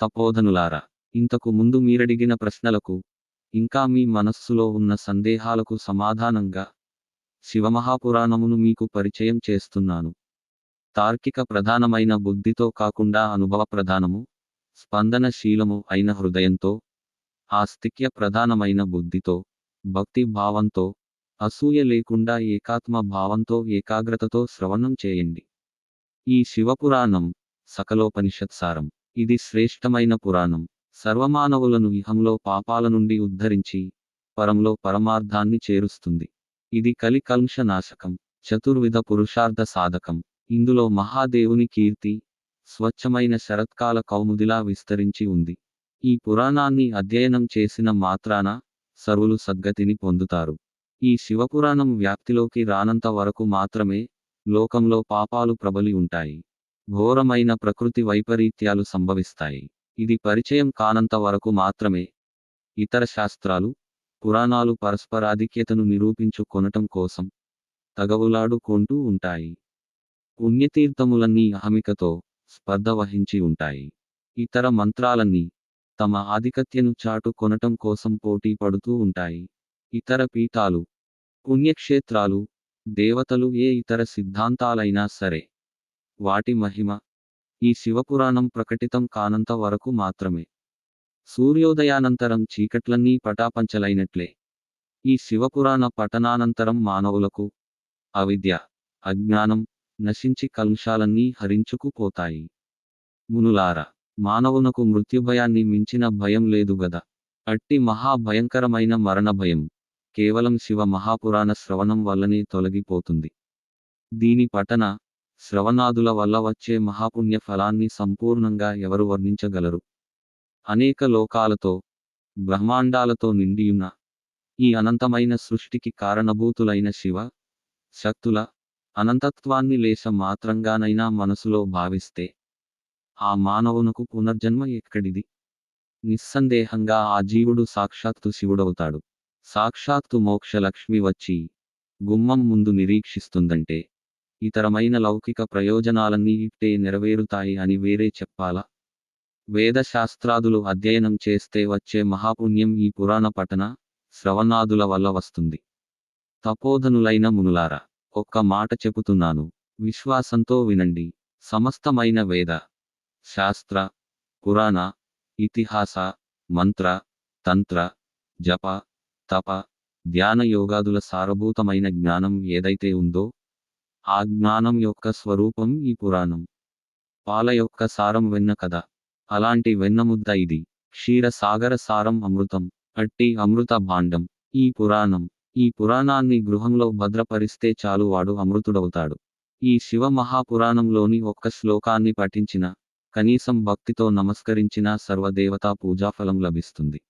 తపోధనులారా ఇంతకు ముందు మీరడిగిన ప్రశ్నలకు ఇంకా మీ మనస్సులో ఉన్న సందేహాలకు సమాధానంగా శివమహాపురాణమును మీకు పరిచయం చేస్తున్నాను. తార్కిక ప్రధానమైన బుద్ధితో కాకుండా అనుభవ ప్రధానము స్పందనశీలము అయిన హృదయంతో ఆస్తిక్య ప్రధానమైన బుద్ధితో భక్తి భావంతో అసూయ లేకుండా ఏకాత్మ భావంతో ఏకాగ్రతతో శ్రవణం చేయండి. ఈ శివపురాణం సకలోపనిషత్సారం. ఇది శ్రేష్టమైన పురాణం. సర్వమానవులను ఇహంలో పాపాల నుండి ఉద్ధరించి పరంలో పరమార్థాన్ని చేరుస్తుంది. ఇది కలి నాశకం చతుర్విధ పురుషార్థ సాధకం. ఇందులో మహాదేవుని కీర్తి స్వచ్ఛమైన శరత్కాల కౌముదిలా విస్తరించి ఉంది. ఈ పురాణాన్ని అధ్యయనం చేసిన మాత్రాన సర్వులు సద్గతిని పొందుతారు. ఈ శివపురాణం వ్యాప్తిలోకి రానంత వరకు మాత్రమే లోకంలో పాపాలు ప్రబలి ఉంటాయి. ఘోరమైన ప్రకృతి వైపరీత్యాలు సంభవిస్తాయి. ఇది పరిచయం కానంత వరకు మాత్రమే. ఇతర శాస్త్రాలు పురాణాలు పరస్పరాధిక్యతను నిరూపించుకొనటం కోసం తగవులాడుకుంటూ ఉంటాయి. పుణ్యతీర్థములన్నీ అహమికతో స్పర్ధ వహించి ఉంటాయి. ఇతర మంత్రాలన్నీ తమ ఆధిపత్యను చాటు కొనటం కోసం పోటీ పడుతూ ఉంటాయి. ఇతర పీఠాలు పుణ్యక్షేత్రాలు దేవతలు ఏ ఇతర సిద్ధాంతాలైనా సరే వాటి మహిమ ఈ శివపురాణం ప్రకటితం కానంత వరకు మాత్రమే. సూర్యోదయానంతరం చీకట్లన్నీ పటాపంచలైనట్లే. ఈ శివపురాణ పఠనానంతరం మానవులకు అవిద్య అజ్ఞానం నశించి కల్షాలన్నీ హరించుకుపోతాయి మునులార మానవునకు మృత్యుభయాన్ని మించిన భయం లేదు గదా. అట్టి మహాభయంకరమైన మరణ భయం కేవలం శివ మహాపురాణ శ్రవణం వల్లనే తొలగిపోతుంది. దీని పఠన శ్రవణాదుల వల్ల వచ్చే మహాపుణ్య ఫలాన్ని సంపూర్ణంగా ఎవరు వర్ణించగలరు? అనేక లోకాలతో బ్రహ్మాండాలతో నిండియున్న ఈ అనంతమైన సృష్టికి కారణభూతులైన శివ శక్తుల అనంతత్వాన్ని లేశ మాత్రంగానైనా మనసులో భావిస్తే ఆ మానవునకు పునర్జన్మ ఎక్కడిది? నిస్సందేహంగా ఆ జీవుడు సాక్షాత్తు శివుడవుతాడు. సాక్షాత్తు మోక్షలక్ష్మి వచ్చి గుమ్మం ముందు నిరీక్షిస్తుందంటే ఇతరమైన లౌకిక ప్రయోజనాలన్నీ ఇట్టే నెరవేరుతాయి అని వేరే చెప్పాలా? వేదశాస్త్రాదులు అధ్యయనం చేస్తే వచ్చే మహాపుణ్యం ఈ పురాణ పఠన శ్రవణాదుల వల్ల వస్తుంది. తపోధనులైన మునులారా ఒక్క మాట చెబుతున్నాను. విశ్వాసంతో వినండి. సమస్తమైన వేద శాస్త్ర పురాణ ఇతిహాస మంత్ర తంత్ర జప తప ధ్యాన యోగాదుల సారభూతమైన జ్ఞానం ఏదైతే ఉందో ఆ జ్ఞానం యొక్క స్వరూపం ఈ పురాణం. పాల యొక్క సారం వెన్న కథ. అలాంటి వెన్నముద్ద ఇది. క్షీరసాగర సారం అమృతం. అట్టి అమృత భాండం. ఈ పురాణం. ఈ పురాణాన్ని గృహంలో భద్రపరిస్తే చాలు వాడు అమృతుడవుతాడు. ఈ శివ మహాపురాణంలోని ఒక్క శ్లోకాన్ని పఠించిన కనీసం భక్తితో నమస్కరించినా సర్వదేవతా పూజాఫలం లభిస్తుంది.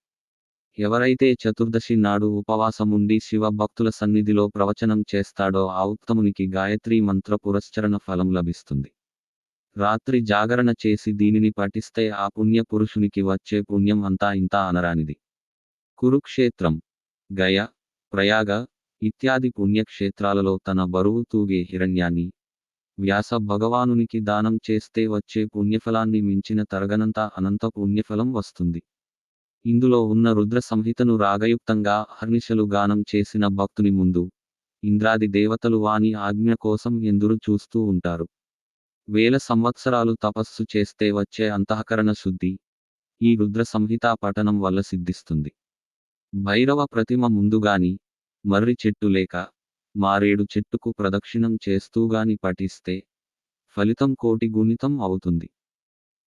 ఎవరైతే చతుర్దశి నాడు ఉపవాసముండి శివ భక్తుల సన్నిధిలో ప్రవచనం చేస్తాడో ఆ ఉత్తమునికి గాయత్రి మంత్ర పురస్చరణ ఫలం లభిస్తుంది. రాత్రి జాగరణ చేసి దీనిని పఠిస్తే ఆ పుణ్య పురుషునికి వచ్చే పుణ్యం అంతా ఇంత అనరానిది. కురుక్షేత్రం గయ ప్రయాగ ఇత్యాది పుణ్యక్షేత్రాలలో తన బరువు తూగే హిరణ్యాన్ని వ్యాస భగవానునికి దానం చేస్తే వచ్చే పుణ్యఫలాన్ని మించిన తరగనంత అనంత పుణ్యఫలం వస్తుంది. ఇందులో ఉన్న రుద్ర సంహితను రాగయుక్తంగా అహర్నిశలు గానం చేసిన భక్తుని ముందు ఇంద్రాది దేవతలు వాని ఆజ్ఞ కోసం ఎందురు చూస్తూ ఉంటారు. వేల సంవత్సరాలు తపస్సు చేస్తే వచ్చే అంతఃకరణ శుద్ధి ఈ రుద్ర సంహిత పఠనం వల్ల సిద్ధిస్తుంది. భైరవ ప్రతిమ ముందుగాని మర్రి చెట్టు లేక మారేడు చెట్టుకు ప్రదక్షిణం చేస్తూగాని పఠిస్తే ఫలితం కోటి గుణితం అవుతుంది.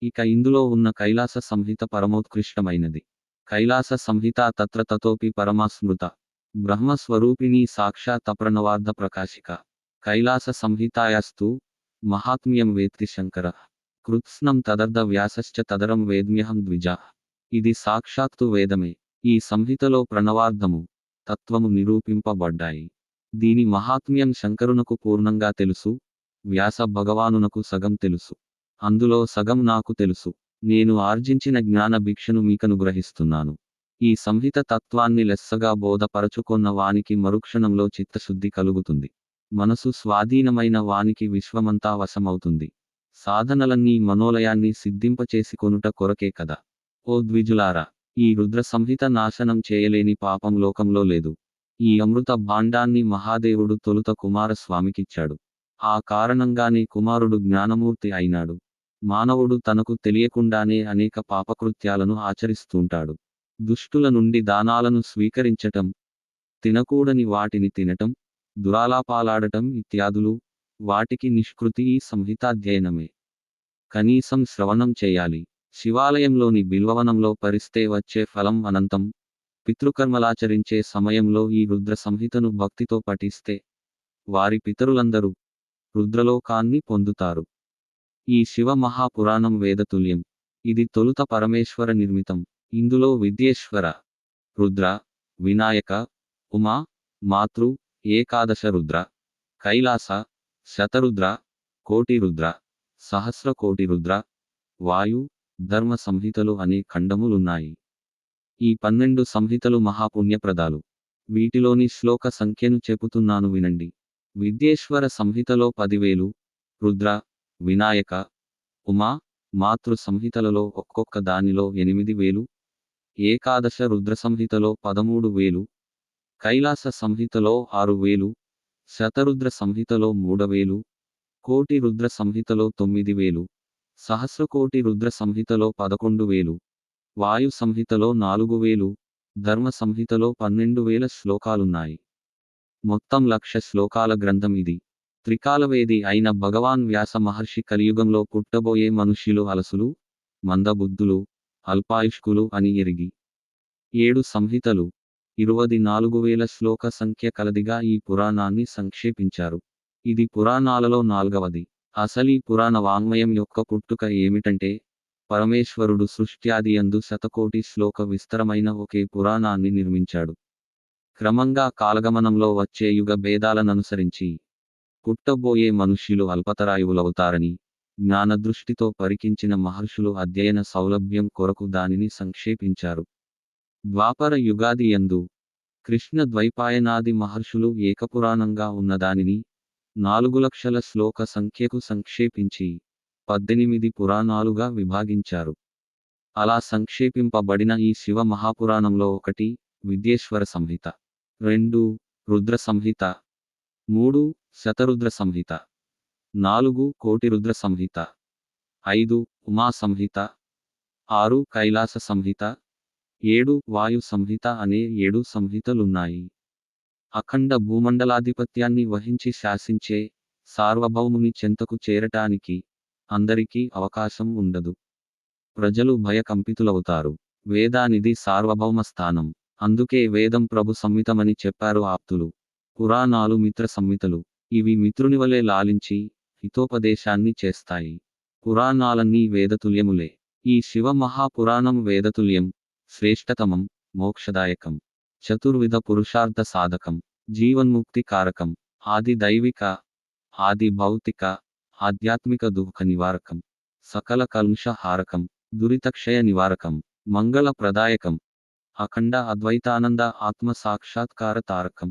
ఇక ఇందులో ఉన్న కైలాస సంహిత పరమోత్కృష్టమైనది. కైలాస సంహిత తత్ర తతోపి పరమాస్మృత. బ్రహ్మస్వరూపిణి సాక్షాత్ప్రణవార్ధ ప్రకాశిక. కైలాస సంహితాయాస్తు మహాత్మ్యం వేత్తి శంకర. కృత్స్నం తదర్ధ వ్యాసశ్చ తదరం వేద్మ్యహం ద్విజా. ఇది సాక్షాత్తు వేదమే. ఈ సంహితలో ప్రణవార్ధము తత్వము నిరూపింపబడ్డాయి. దీని మహాత్మ్యం శంకరునకు పూర్ణంగా తెలుసు వ్యాస భగవానునకు సగం తెలుసు. అందులో సగం నాకు తెలుసు. నేను ఆర్జించిన జ్ఞాన భిక్షను మీకనుగ్రహిస్తున్నాను. ఈ సంహిత తత్వాన్ని లెస్సగా బోధపరచుకొన్న వానికి మరుక్షణంలో చిత్తశుద్ధి కలుగుతుంది. మనసు స్వాధీనమైన వానికి విశ్వమంతా వశమవుతుంది. సాధనలన్నీ మనోలయాన్ని సిద్ధింపచేసికొనుట కొరకే కదా. ఓ ద్విజులారా ఈ రుద్ర సంహిత నాశనం చేయలేని పాపం లోకంలో లేదు. ఈ అమృత భాండాన్ని మహాదేవుడు తొలుత కుమారస్వామికిచ్చాడు. ఆ కారణంగానే కుమారుడు జ్ఞానమూర్తి అయినాడు. మానవుడు తనకు తెలియకుండానే అనేక పాపకృత్యాలను ఆచరిస్తుంటాడు. దుష్టుల నుండి దానాలను స్వీకరించటం తినకూడని వాటిని తినటం దురాలాపాలాడటం ఇత్యాదులు వాటికి నిష్కృతి ఈ సంహితాధ్యయనమే. కనీసం శ్రవణం చేయాలి. శివాలయంలోని బిల్వవనంలో పరిస్తే వచ్చే ఫలం అనంతం పితృకర్మలాచరించే సమయంలో ఈ రుద్ర సంహితను భక్తితో పఠిస్తే వారి పితరులందరూ రుద్రలోకాన్ని పొందుతారు. ఈ శివ మహాపురాణం వేదతుల్యం. ఇది తొలుత పరమేశ్వర నిర్మితం. ఇందులో విద్యేశ్వర రుద్ర వినాయక ఉమా మాతృ ఏకాదశ రుద్ర కైలాస శతరుద్ర కోటి రుద్ర సహస్ర కోటి రుద్ర వాయు ధర్మ సంహితలు అనే ఖండములున్నాయి. ఈ పన్నెండు సంహితలు మహాపుణ్యప్రదాలు. వీటిలోని శ్లోక సంఖ్యను చెబుతున్నాను వినండి. విద్యేశ్వర సంహితలో పదివేలు రుద్ర వినాయక ఉమా మాతృ సంహితలలో ఒక్కొక్క దానిలో ఎనిమిది వేలు ఏకాదశ రుద్ర సంహితలో పదమూడు వేలు కైలాస సంహితలో ఆరు వేలు శతరుద్ర సంహితలో మూడవేలు కోటి రుద్ర సంహితలో తొమ్మిది వేలు సహస్రకోటి రుద్ర సంహితలో పదకొండు వేలు వాయు సంహితలో నాలుగు వేలు ధర్మ సంహితలో పన్నెండు వేల శ్లోకాలున్నాయి. మొత్తం లక్ష శ్లోకాల గ్రంథం ఇది. త్రికాలవేది అయిన భగవాన్ వ్యాస మహర్షి కలియుగంలో పుట్టబోయే మనుష్యులు అలసులు మందబుద్ధులు అల్పాయుష్కులు అని ఎరిగి. ఏడు సంహితలు ఇరువది నాలుగు వేల శ్లోక సంఖ్య కలదిగా ఈ పురాణాన్ని సంక్షేపించారు. ఇది పురాణాలలో నాల్గవది. అసలీ పురాణ వాంగ్మయం యొక్క పుట్టుక ఏమిటంటే పరమేశ్వరుడు సృష్ట్యాది అందు శతకోటి శ్లోక విస్తరమైన ఒకే పురాణాన్ని నిర్మించాడు. క్రమంగా కాలగమనంలో వచ్చే యుగ భేదాలననుసరించి పుట్టబోయే మనుష్యులు అల్పతరాయువులవుతారని జ్ఞానదృష్టితో పరికించిన మహర్షులు అధ్యయన సౌలభ్యం కొరకు దానిని సంక్షేపించారు. ద్వాపర యుగాది యందు కృష్ణ ద్వైపాయనాది మహర్షులు ఏకపురాణంగా ఉన్నదానిని నాలుగు లక్షల శ్లోక సంఖ్యకు సంక్షేపించి పద్దెనిమిది పురాణాలుగా విభాగించారు. అలా సంక్షేపింపబడిన ఈ శివ మహాపురాణంలో ఒకటి విద్యేశ్వర సంహిత. రెండు రుద్ర సంహిత. మూడు శతరుద్ర సంహిత. నాలుగు కోటిరుద్ర సంహిత. ఐదు ఉమా సంహిత. ఆరు కైలాస సంహిత. ఏడు వాయు సంహిత అనే ఏడు సంహితలున్నాయి. అఖండ భూమండలాధిపత్యాన్ని వహించి శాసించే సార్వభౌముని చెంతకు చేరటానికి అందరికీ అవకాశం ఉండదు. ప్రజలు భయకంపితులవుతారు. వేదానిది సార్వభౌమ స్థానం. అందుకే వేదం ప్రభు సంహితమని చెప్పారు ఆప్తులు. పురాణాలు మిత్ర సంహితలు. ఇవి మిత్రునివలే లాలించి హితోపదేశాన్ని చేస్తాయి. పురాణాలన్నీ వేదతుల్యములే. ఈ శివ మహాపురాణం వేదతుల్యం శ్రేష్టతమం మోక్షదాయకం. చతుర్విధ పురుషార్థ సాధకం జీవన్ముక్తి కారకం ఆది దైవిక ఆది భౌతిక ఆధ్యాత్మిక దుఃఖ నివారకం సకల కల్ముష హారకం దురితక్షయ నివారకం మంగళ ప్రదాయకం అఖండ అద్వైతానంద ఆత్మ సాక్షాత్కార తారకం.